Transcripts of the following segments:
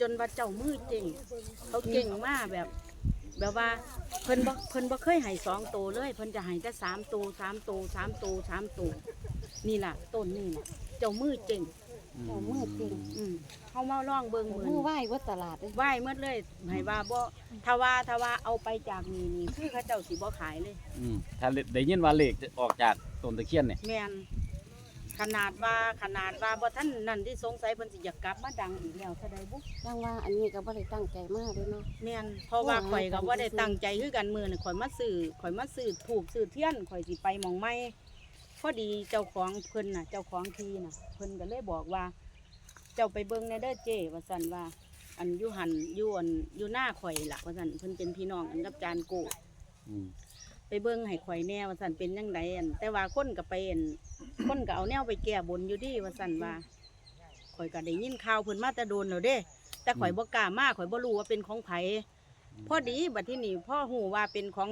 จนว่าเจ้ามือเก่ง เขาเก่งมากแบบ แบบว่าเพิ่นบ่เพิ่นบ่เคยให้สองตัวเลยเพิ่นจะให้แต่สามตัวสามตัวสามตัวสามตัวนี่ล่ะต้นนี่ล่ะเจ้ามือเก่งอืเจ้ามือเก่งอืมเขามาลองเบิ่งมือมือนี้ไหว้วัดตลาดเลยไหว้หมดเลยให้ว่าบ่ถ้าว่าถ้าว่าเอาไปจากนี่นี่คือเขาเจ้าสิบ่ขายเลย อืมถ้าได้ยินว่าเลขจะออกจากต้นตะเคียนเนี่ยแม่น ขนาดว่าขนาดว่าบ่ท่านนั่นที่สงสัยเพิ่นสิอยากกลับมาดังอีกแล้วเท่าใดบุจังว่าอันนี้ก็บ่ได้ตั้งใจมากเลยเนาะแม่นเพราะว่าโอ้ยข่อยก็ตั้งใจบ่ได้ซื้อตั้งใจคือกันมื้อน่ะข่อยมาซื้อข่อยมาซื้อถูกซื้อเทียนข่อยสิไปหม่องใหม่พอดีเจ้าของเพิ่นน่ะ เจ้าของที่น่ะเพิ่นก็เลยบอกว่า เจ้าไปเบิ่งในเด้อเจ้ว่าซั่นว่า อันอยู่หันอยู่อันอยู่หน้าข่อยล่ะว่าซั่นเพิ่นเป็นพี่น้องกันกับจานโกอืม ไปเบิ่งให้ข่อยแน่ว่าซั่นเป็นจังไดอันแต่ว่าคนก็ไปอันคนก็เอาแนวไปแก้บนอยู่ดีว่าซั่นว่าข่อยก็ได้ยินข่าวเพิ่นมาแต่โดนแล้วเด้ แต่ข่อยบ่กล้ามาข่อยบ่รู้ว่าเป็นของไผพอดีบัดที่นี่พ่อฮู้ว่าเป็นของ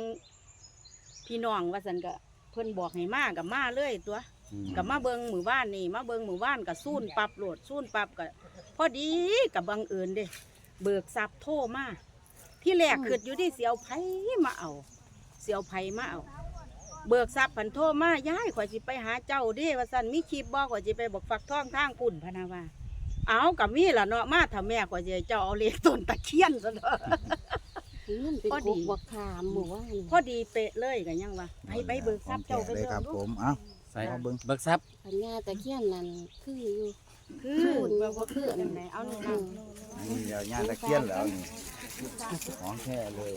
พี่น้องว่าซั่นก็เพิ่นบอกให้มาก็มาเลยตัวอืมก็มาเบิ่งหมู่บ้านนี่มาเบิ่งหมู่บ้านก็ซูนปรับโหลดซูนปรับก็พอดีกับบังเอิญเด้ เบิกทรัพย์โทรมาที่แรกคิดอยู่ที่เสียวไผมาเอา เสียวไผมาเอาเบิกทรัพย์ผันโทรมาย้ายข่อยสิไปหาเจ้าเด้ว่าซั่นมีคลิปบ่ข่อยสิไปบอกฝักทองทางพุ่นพะนาว่า เอากับมีล่ะเนาะมาถ้าแม่ข่อยสิให้เจ้าเอาเลขต้นตะเคียนซะเนาะเงินเป็นพอกดีบบักขามหมู่ว่านี่พอดีเป๊ะเลยก็ยังว่าไปไปเบิกทรัพย์เจ้าไปเลยเบิ่ครับงผดูมเอ้าใส่เอาเบิ่งเบิกทรัพย์ปัญญาตะเคียนนั่นคืออยู่ คือเบิ่งบ่คืออันไหนเอานี่นะนี่เดี๋ยวย่านตะเคียนแล้วนี่ ของแท้เลย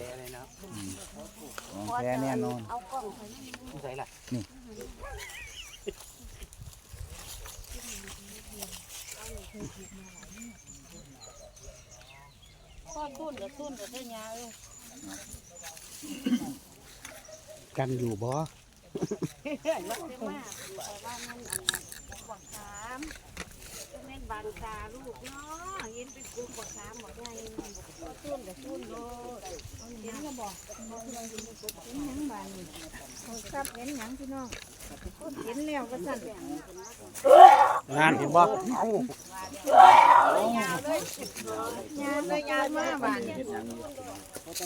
อืมของแท้แน่นอนเอากล้องไปใส่ละพ่อตุ้นกับตุ้นกับเจ้ายาเอ้ยกันอยู่บ่เฮ้ยมันเป็นมากแต่ว่ามันอันนั้นบักขามจะแม่นบางตาลูกเนาะเห็นเป็นกลุ่มบักขามหมดไงพ่อตุ้นกับตุ้นโลดเห็นก็ บอกเห็นหยังบานนี่ของทรัพย์เห็นหยังพี่น้องเห็นแล้วก็สั่นงานเห็นบ่เอ้ายาวเลยงานเลยงานมาบานนี่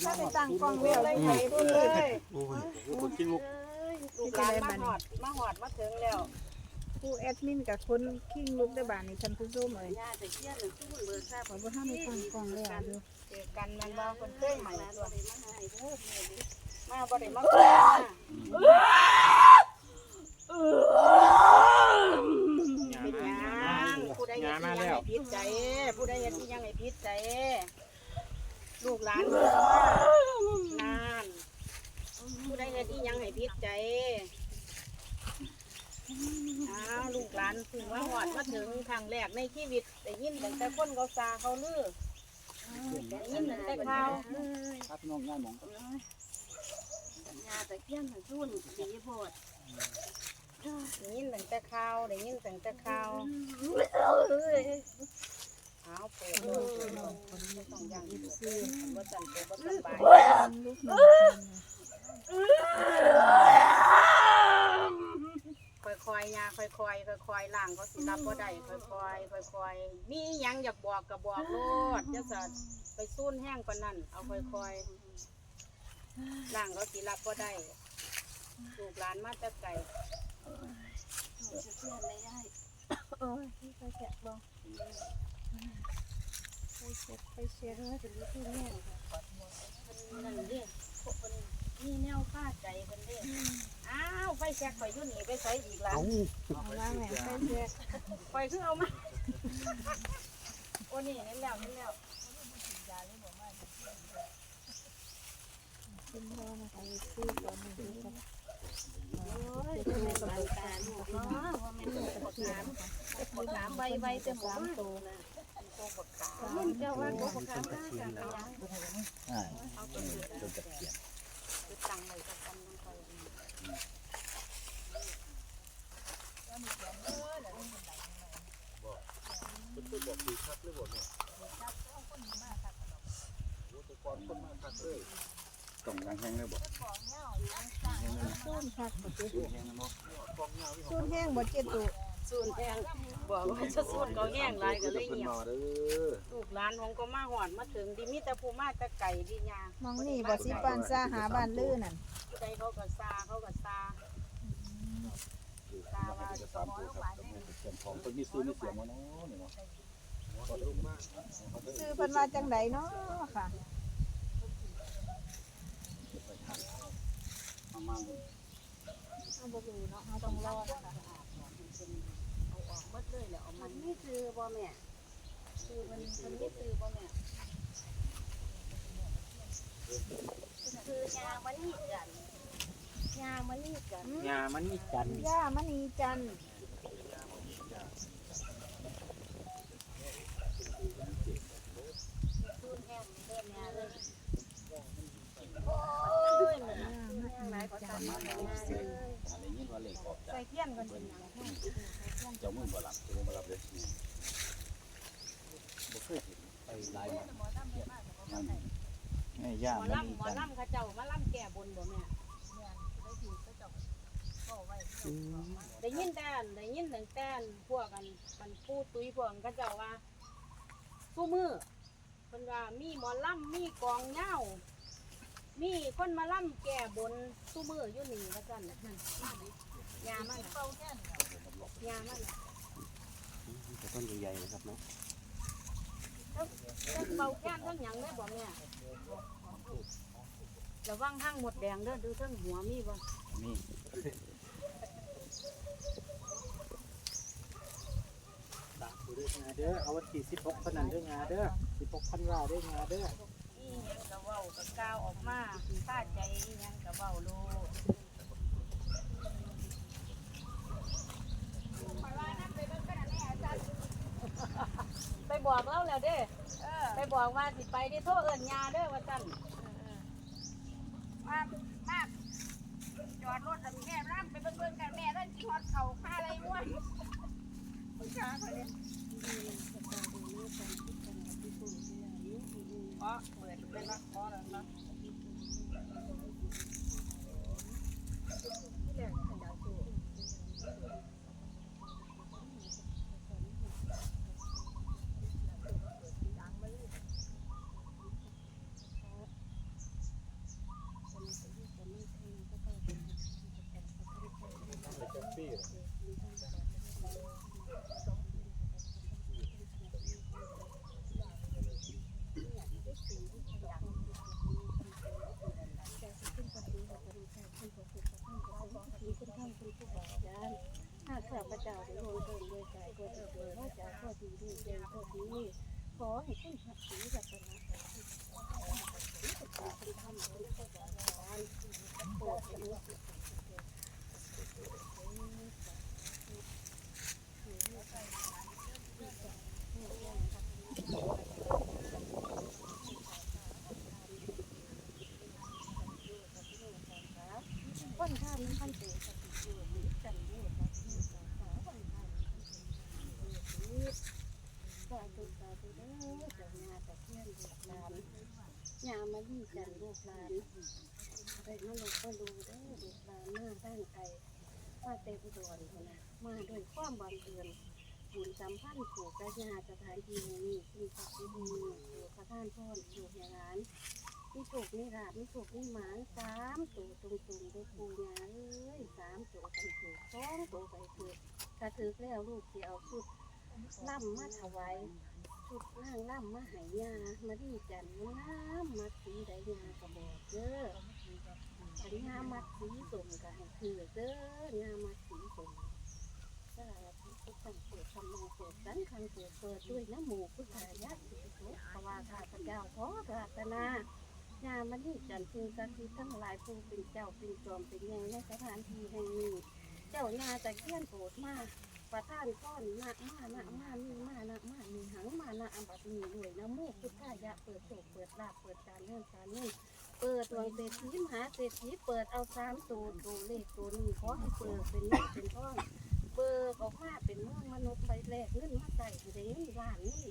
ถ้าไปตั้งกล้องไว้เอาเลยไปพูดเลยโอ้ยกินมุกลูกหลานมาหอดมาหอดมาถึงแล้วผู้แอดมินกับคนคิงลุกได้บานนี่ท่านผู้ชมเอ้ยยาจะเชี่ยหรือตุ้นเบอร์ทราบขอบ่ทันได้ตั้งกล้องแล้ว อกันมันว่าคนเคยใหม่ตัวมาบ่ได้มาเป็นหยังผู้ใดเฮ็ดอีหยังให้ผิดใจ ผู้ใดเฮ็ดอีหยังให้ผิดใจ ลูกหลานเพิ่นก็มานานผู้ใดเฮ็ดอีหยังให้ผิดใจอ้าวลูกหลานถึงว่าหอดมาถึงครั้งแรกในชีวิต ได้ยินตั้งแต่คนเขาซาเขาลือ ได้ยินตั้งแต่ข่าวครับน้องย่าหมองยาตะเคียนหันซุ่นสีโพดได้ยินตั้งแต่ข่าวได้ยินตั้งแต่ข่าวเอาเปิดดูต้องอย่างซื้อว่าจันตัวว่สบาย อยๆยาค่อยๆค่อยๆล่างเขาสิรับบ่ได้ค่อยๆค่อยๆมีหยังอยากบอกก็บอกโลดจะสะไปซุ่นแห้งปานนั้นเอาค่อยๆล่างเขาสิรับบ่ได้ลูกหลานมาแต่ไกลโอ้ยไปแกะบ่ไปเช็ดไปเช็ดแล้วถึงจะพูดแม่นั่นเด้พวกเพิ่น มีแนวฆ่าใจเพิ่นเด้อ้าวไฟแช็กข่อยอยู่นี่ไปใส่อีกล่ะเอ้าเอาละแม่ไปเช็ดข่อยคือเอามาโอ้นี่นี่แล้วนี่แล้วเป็นพ่อนะคะซื้อก่อนหนึ่งดูก่อนโอ้ยเป็นแม่บางตาลูกเนาะว่าแม่นบักขามบักขามใบใบแต่หมดโตนะบักขามมันเจ้าว่าบักขามน่าจะเป็นหยังใช่เอาไปเถอะต้นตะเคียนคือตังไว้กับกันมันค่อยกล่องยางแห้งเลยบ่ซูนคักบ่เจ็ดซูนแห้งบ่เจ็ดตัว สุสูนแห้งบอกว่าจะสูนเขาแห้งหลายก็เลยเงียบเด้อลูกหลานของก็มาหอดมาถึงดีมีแต่ผู้มาแต่ไก่ดียามองนี่บ่สิปานซาหาบ้านลือนั่นใจเขาก็ซาเขาก็ซาซาว่าจะขอลูกหลานได้ของคนมีซื้อมีเสียงวะเนาะนี่เนาะซื้อเพิ่นว่าจังไดเนาะค่ะประมาณเอาบ่รู้เนาะเอาต้องรอนะคะเอาออกห มดเลยแหละเอามัมันนมีซื้อบ่แม่คือมันมันไม่ซื้อบ่แม่คือยามันนี่กันยามันนี่กันงามันนี่จันทร์ย่ามณีจันทร์สูนแห้งเดินยาเลยย่ามณีจันทร์อะไรยินว่าเล ขออกจากใส่เทียนกันเป็นหยังแห้เจ้ามือบ่หลับลงมารับเลยบ่เคยเห็นไปหลายหมดแม่ย่ามอมันลำหมอลำเขาเจ้ามาลำแก่บนบ่แม่ได้ยินแต่ได้ยินแต่แต่พวกกันมันพูดตุ้ยพวกกันเขาเจ้าว่าสู้มือเพิ่นว่ามีหมอลำมีกองเหย้ามีคนมาล่ำแก่บนสู้มืออยู่นี่ว่าซั่นน่ะ ยามันน่ะยามันแต่ต้นใหญ่ๆนะครับเนาะเรื่องเบาแก้มเรื่องหยังได้บ่แม่ยระวังทางหมดแดงเด้อดูทั้งหัวมีบ่นี่ตามดูด้วยงาเด้อ เอาวันที่สิบหกพนันด้วยงาเด้อสิบหกพันว่าด้วยงาเด้ออีหยังก็เว้าก็กล่าวออกมาถ้าใจอีหยังก็เว้าโล ไปบอกเราแล้วเด้ไปบอกว่าสิไปที่โทษเอิญยาเด้อว่าซั่นมามาจอดรถแล้วแม่ร่ำไปเบิ่งๆกันแม่นั่นสิฮอดเขาค่าอะไรม่วนเพราะเปิดเป็นละครแล้วเนาะ ข้าข้าพเจ้าได้ร่วมเดินด้วยใจโดยเถิดว่าจะข้อดีด้วยใจข้อดีขอให้ขึ้นพระศรีรัตนตรัยคุณทำคุณพระจารย์โปรดเป็นลูกศิษย์คนข้ามมันเตะสติอยู่มีกันเยอะแบบนี้สาวสาวคนข้ามสาธุสาธุ เด้อเจ้าญาตะเคียนลูกหลานยามาดีกันลูกหลานไปมาลงก็ดูเด้อลูกหลานมาบ้านไกลมาเต็มดวนคนนะมาด้วยความบังเอิญบุญสัมพันธ์ผูกกระยาสถานที่นี้สิ่งศักดิ์สิทธิ์นี้ผูกพระท่านพ่ออย่างนั้านมีถูกมีราบมีถูกมีหมานสามตัวตรงตรงด้วยปูยาเอ้ยสามตัวไปถูกสองตัวไปถูกกระถือแล้วลูกเสียเอาชุดล่ำมาถวาย ชุดนั่งล่ำมาหายามาดีจันน้ำมาสีใดยากระบอกเด้อขันยามัดสีส่งกันคือเด้อยามัดสีส่งสาธุทุกขังเกิดทำมาเกิดสันขังเกิดเปิดด้วยน้ำหมูพุทธายาสิสุขาวาข้าพเจ้าขอปรารถนางามันนี่จันทร์สิ่งศักดิ์สิทธิ์ทั้งหลายผู้เป็นเจ้าเป็นจอมเป็นใหญ่ในสถานที่แห่งนี้ เจ้าญาตะเคียนโปรดมา ประท่านก้อนหนักมาหนักมามีมานักมามีหังมานักอัมบัตมีด้วยนะโมพุทธายะเปิดโศกเปิดลาเปิดการเงินการเงินเปิดดวงเศรษฐีมหาเศรษฐีเปิดเอาสามตัวตัวเลขตัวนี้ขอให้เปิดเป็นเงินเป็นทองเปิดออกมาเป็นเมืองมนุษย์ใบแรกเงินมาใส่เด้งล้านนี่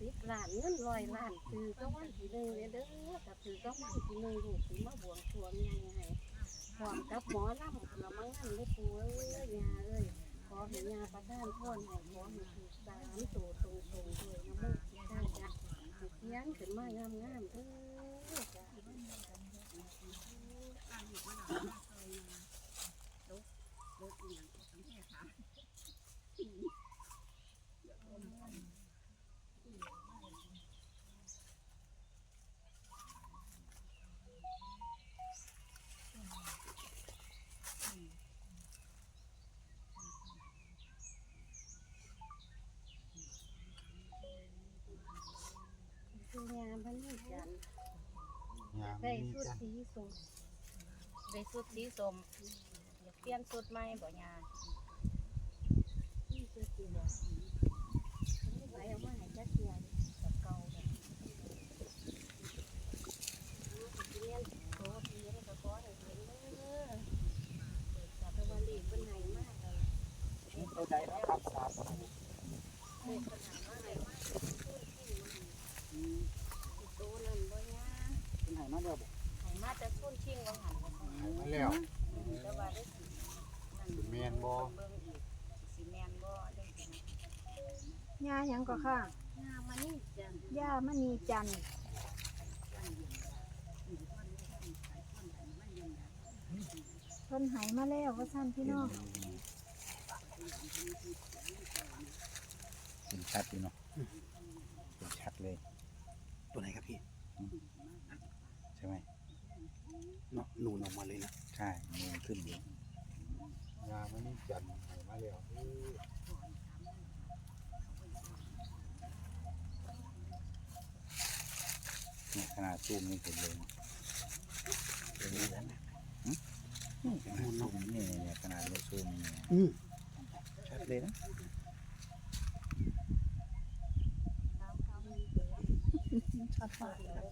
สิบล้านเงินร้อยล้านคือก็วันที่หนึ่งเลยเด้อกับคือก็วันที่หนึ่งลูกสิมาบวงสรวงยังไงพร้อมกับหมอลำกระมังนั่นเลยปูเอ้ยยาเอ้ย อขอให้ยาประทานพรให้ขอให้ถูกสามตัวตรงตรงๆด้วยนะมึงได้จ้ะเขียนขึ้นมางามงามๆเด้อจ้ะ คืองานพันธุ์จันทร์ งาม ได้สุดสีสมได้สุดสีส้มอยากเปลี่ยนสุดใหม่บ่ยาที่ชุดสีเหลืองไม่ไหวเอามาให้จักเทียนกับเก่าแบบเรียนโตเรียนก็ขอให้เห็นเด้อจับตะวันดีเป็นไหนมากเลย ตัวใดนะครับสาม เป็นปัญหามากเลยว่าโตนั่นบ่ยา เป็นไหมาเดียวบอก ให้มาแต่ซุ่นชิงว่าหันว่าซั่น มาแล้ว แต่ว่าได้สินั่น สิแม่นบ่ เบิ่งอีกสิแม่นบ่ได้สิ ยาหยัง ก็ค่ะงามมานี่จันย่ามณีจันทร์เพิ่นไหมาแล้วว่าท่านพี่น้องเห็นชัดอยู่เนาะเห็นชัดเลย ตัวไหนครับพี่ ใช่ไหมเนาะหนูนออกมาเลยนะ ใช่มือขึ้นอยู่งามนี่จันมาแล้ว นี่ยขนาดซูมนี่เห็นเลยนี่ขนาดซูมนี่เนี่ยขนาดเราซูมนี่อืมชัดเลยนะ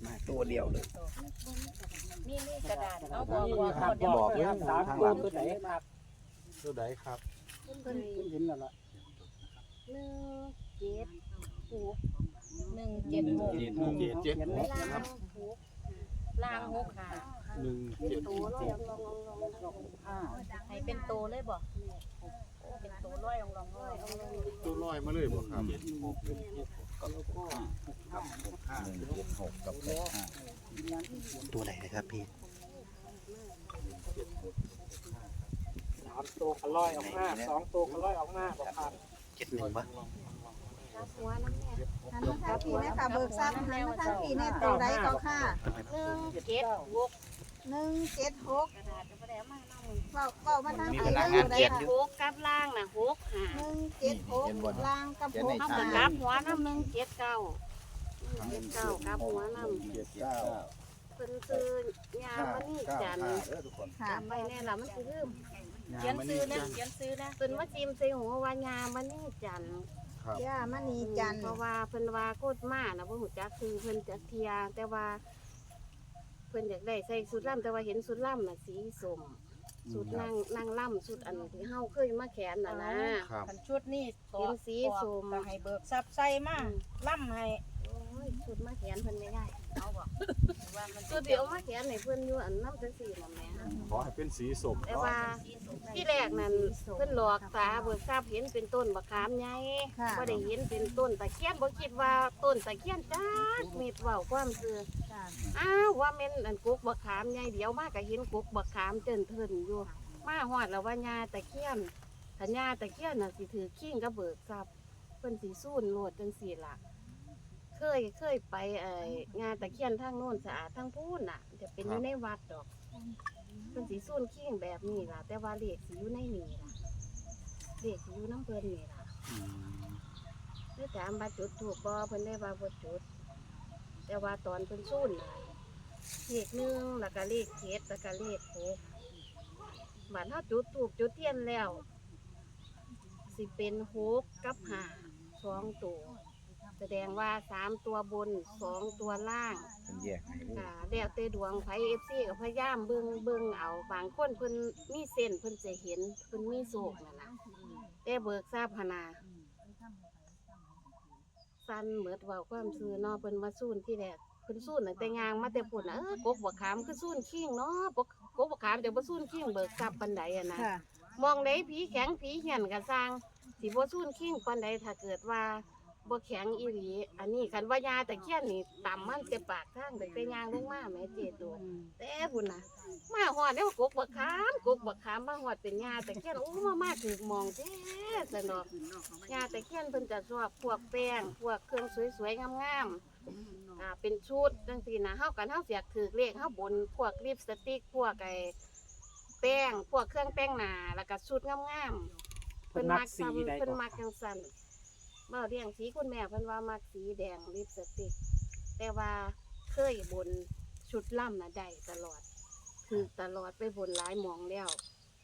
มาตัวเดียวเลยนี่นี่กระดาษเอาบอกบอกครัเอาเดี๋ยวบอกเลยสามตัวตัวไหนครับตัวใดครับเพิ่งเห็นแล้วล่ะหนึ่งเจ็ดหก นึ่งเจ็ดหกเจ็ดหนึ่งเจ็ดเจ็ดเวลาหกล่างหกค่ะหนึ่งเป็นเจ็ดตัวลอยลงลงลงลองอ่าให้เป็นโตเลยบ่โอ้เป็นโตร้อยลองลองร้อยลองลองตัวลอยมาเลยบ่ครับเจ็ดหกเจ็ดเจ็ดแล้วก็หนึ่งเจ็ดหกกับหกห้าตัวไหนนะครับพี่สามตัวกระร้อยออกมาสองตัวกระร้อยออกมาบอกครับเจ็ดหนึ่งปะรับหัวน้ำแม่ หันมาทางพี่นะคะเบิกทรัพย์หันมาทางพี่แน่ยตัวใดก็ค่ะหนึ่งเจ็ดหกหนึ่งเจ็ดหกเว้าเว้ามาทางพี่แล้วตัวใดเจ็ดค่ะหกกับล่างนะหกห้าหนึ่งเจ็ดหกล่างกับหกเขากับหัวน้ำหนึ่งเจ็ดเก้าเจ็ดเก้ากับหัวน้ำเจ็ดเก้าเป็นซื้อยามันนี่จันทร์เด้อทุกคนค่ะจำไว้แน่ละมันสิลืมเขียนซื้อนะเขียนซื้อนะเป็นว่าจิมใส่หัวว่ายามันนี่จัน ทร์ย่ามณีจันทร์เพราะว่าเพิ่นว่าโคตรมานะบ่ฮู้จักคือเพิ่นจักเทียแต่ว่า เพิ่นอยากได้ใส่สุดล่ำแต่ว่าเห็นสุดล่ำน่ะสีส้มสุดนางนางล่ำสุดอันที่เฮาเคยมาแขวนน่ะนะ ครับ คันชุดนี้เป็นสีส้มก็ให้เบิกทรัพย์ใส่มาล่ำให้ โอ้ยสุดมาแขวนเพิ่นไม่ได้ เอาบ่ว่ามันสุ ดเดียวมาแขวนให้เพิ่นอยู่อันน้ำจังซี่น่ะแหม่ขอให้เป็นสีสมแต่ว่าที่แรกนั้นเพิ่นหลอกตาเบิกทราบเห็นเป็นต้นมะขามใหญ่ค่ะ บ่ได้เห็นเป็นต้นตะเคียนบ่คิดว่าต้นตะเคียนจักเม็ดเว้าความซื่อค่ะอ้าวว่าแม่นอันกุกบักขามใหญ่เดี๋ยวมาก็เห็นกุกบักขามเจินเทินอยู่ มาฮอดแล้วว่าญาตะเคียนถ้าญาตะเคียนน่ะสิถือขิ้งกับเบิกทรัพย์เพิ่นสิสู้โลดจังซี่ล่ะ เคยเคยไปไอ้งานตะเคียนทางโน้นสะอาดทางพูนน่ะจะเป็นอยู่ในวัดดอกเพิ่นสิสู้ขิ้งแบบนี้ล่ะ แต่ว่าเลขสิอยู่ในนี่ล่ะเลขสิอยู่น้ำเพิ่นนี่ล่ะคือถามว่าจุดถูกบ่เพิ่นได้ว่าบ่จุด แต่ว่าตอนเพิ่นสู้น่ะเลขหนึ่งแล้วก็เลขเจ็ดแล้วก็เลขหกบัดถ้าจุดถูกจุดเทียนแล้ว สิเป็นหกกับห้าสองตัว แสดงว่าสามตัวบนสองตัวล่างเป็นแยกให้อู้ค่ะแล้วแต่ดวงไฟเอฟซีกับพยายามเบิ่งเบิ่งเอาบางคนเพิ่นมีเส้นเพิ่นจะเห็นเพิ่นมีโศกนั่นนะแต่เบิกทราบพนาสั้นเหมือดเว่าความซื่อเนาะเพิ่นมาสู้ที่แรกเพิ่นสู้ตั้งแต่ยางมาแต่ปุ่นน่ะเออกกบักขามคือสู้ขิงเนาะปกกกบักขามจะบ่สู้ขิงเบิกทรัพย์ปานใดอะนะ ค่ะ มองได้ผีแข็งผีเหียนก็สร้างสิบ่สู้คิงปานใดถ้าเกิดว่า บ่แข็งอีหลีอันนี้คันว่ายาตะเคียนนี่ต่ำมันจะปากทางแต่ไปย่างลงมาแม่เจตัวแต่พุ่นน่ะ มาหอดแล้วกกบักขามกกบักขามมาหอดเป็นยาตะเคียนโอ้มามาถึกมองแท้สนอกยาตะเคียนเพิ่นจะชอบพวกแป้งพวกเครื่องสวยๆงามๆอ่าเป็นชุดจังซี่นะเฮากันเฮาเสียกถือเลขเฮาบนพวกลิปสติกพวกไอ้แป้งพวกเครื่องแป้งหนาแล้วก็ชุดงามๆเพิ่นมักสีเพิ่นมักจังซั่น เมื่อเรียงสีคุณแม่เพิ่นว่ามักสีแดงลิปสติก แต่ว่าเคยบนชุดล่ำน่ะได้ตลอด คือตลอดไปบนหลายหมองแล้ว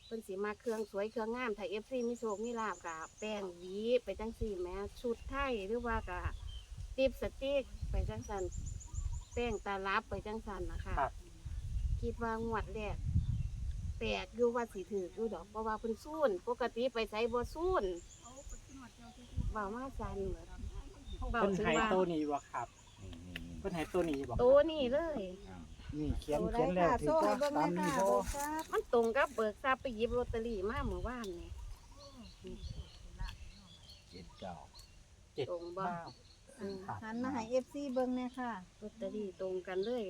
เพิ่นสิมาเครื่องสวยเครื่องงามถ้า FC มีโชคมีลาบกับแป้งหวีไปจังซี่แหม้ชุดไทยหรือว่ากับติปสติ๊กไปจังสันแป้งตาลับไปจังสันนะคะ ครับ คิดว่างวดแรกแปลกอยู่ว่าสิถืออยู่ดอกเพราะว่าเพิ่นซูนปกติไปใช้บ่ซูน เว้ามาซันเหมือนเว้าเพิ่นถึงให้ว่าตัวนี้บ่ครับนี่นี่นี่เพิ่นให้ตัวนี้บ่โตนี่เลย นี่เขียนตัวใดเขียนแล้วค่ะถือโซ่ว่าให้เบิ่งตามแม่นี้ค่ะบ่เบิกทราบมันตรงกับเบิกทรัพย์ไปหยิบลอตเตอรี่มาเมื่อวานนี่เจ็ดเก้าเจ็ดตรงบ่เก้า อืมหันมาให้ FC เบิ่งแน่ค่ะลอตเตอรี่ตรงกันเลย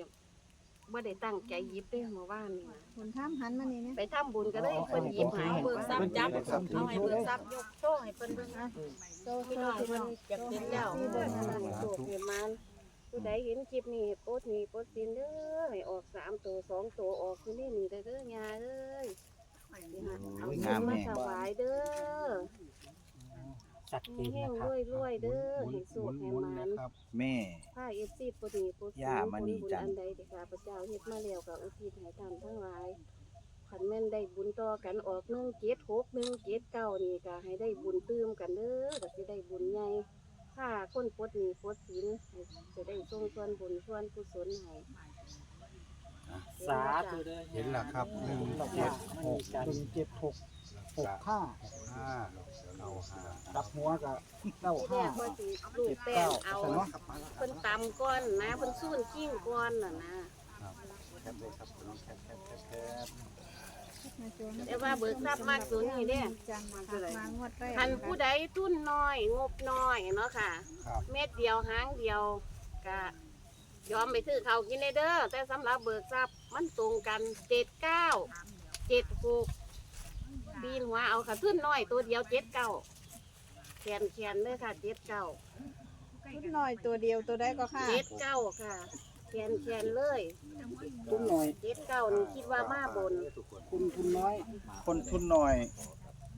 ว่าได้ตั้งใจหยิบเด้เมื่อวานนี่นะคนทำหันมานี่เนี่ยไปทำบุญก็เลยเพิ่นหยิบใหายเบิกทรัพย์จับเอาให้เบิกทรัพย์ยกโชว์ให้เพิ่นเบิ่งนะโซ่พี่พี่น้น้อองงเพิ่นอยากเห็นแล้วโชคเห็นมันผู้ใดเห็นคลิปนี้โพสต์นี้โพสต์สินเด้อให้ออกสามตัวสองตัวออกคือนี่นี่เด้อเด้อยาเอ้ยสิหาเอาเงินมาถวายเด้อ ชัดเจนแห้นะงครัรบวยรวยๆเด้อให้สุขให้มันแม่ผ้าเอฟซีปนีโปรตีย่ามานี่บุญจันอันใดเด็กข้าพเจ้าเฮ็ดมาแล้วกับอุทิศให้ท่านทั้งหลายขันแม่นได้บุญต่อกันออกหนึ่งเจ็ดหกหนึ่งเจ็ดเก้านี่ก็ให้ได้บุญตื้มกันเด้อก็สิได้บุญใหญ่ถ้าคนปลดหนี้ปลดสินให้จะได้ส่งส่วนบุญส่วนกุศลให้สาธุเด้อเห็นแล้วครับหนึ่งดอกเจ็ยาดไม่หมีกการเป็นเจ็ดหก หกห้าห้าเก้าห้าดับหัวกับเก้าที่แรห้ากว่าสิลูกแป้งเอาเพิ่นตำก้อนนะเพิ่นสู้นขิ้งก้อนน่ะนะ แคปเลยครับน้องแคปแคปแคปแคปแต่ว่าเบิกทรัพย์มากตัวนี้เด้ จังมาค่ะมางวดแรกคันผู้ใดทุนน้อย งบน้อยเนาะค่ะ ครับเม็ดเดียวหางเดียวก็ยอมไปซื้อเขาวกินได้เด้อแต่สำหรับเบิกทรัพย์มันตรงกันเจ็ดเก้าเจ็ดหก ปีนหัวเอาค่ะทุนน้อยตัวเดียวเจ็ดเก้าแขนแขนเลยค่ะเจ็ดเก้าชุดหน่อยตัวเดียวตัวได้ก็ค่ะเจ็ดเก้าค่ะแขนแขนเลยทุนหน่อยเจ็ดเก้านี่คิดว่ามาบนคุณทุนน้อย คนทุนหน่อย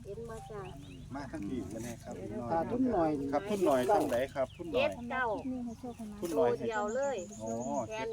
เห็นมาจ้ะมาทั้งทีกันนะครับทุนหน่อยถ้าทุนหน่อยครับทุนหน่อยตั้งไหนครับทุนหน่เจ็อยดเก้านี่ให้โชคให้มาทุนหตัน่วอยเดียวเลยโอ้แขน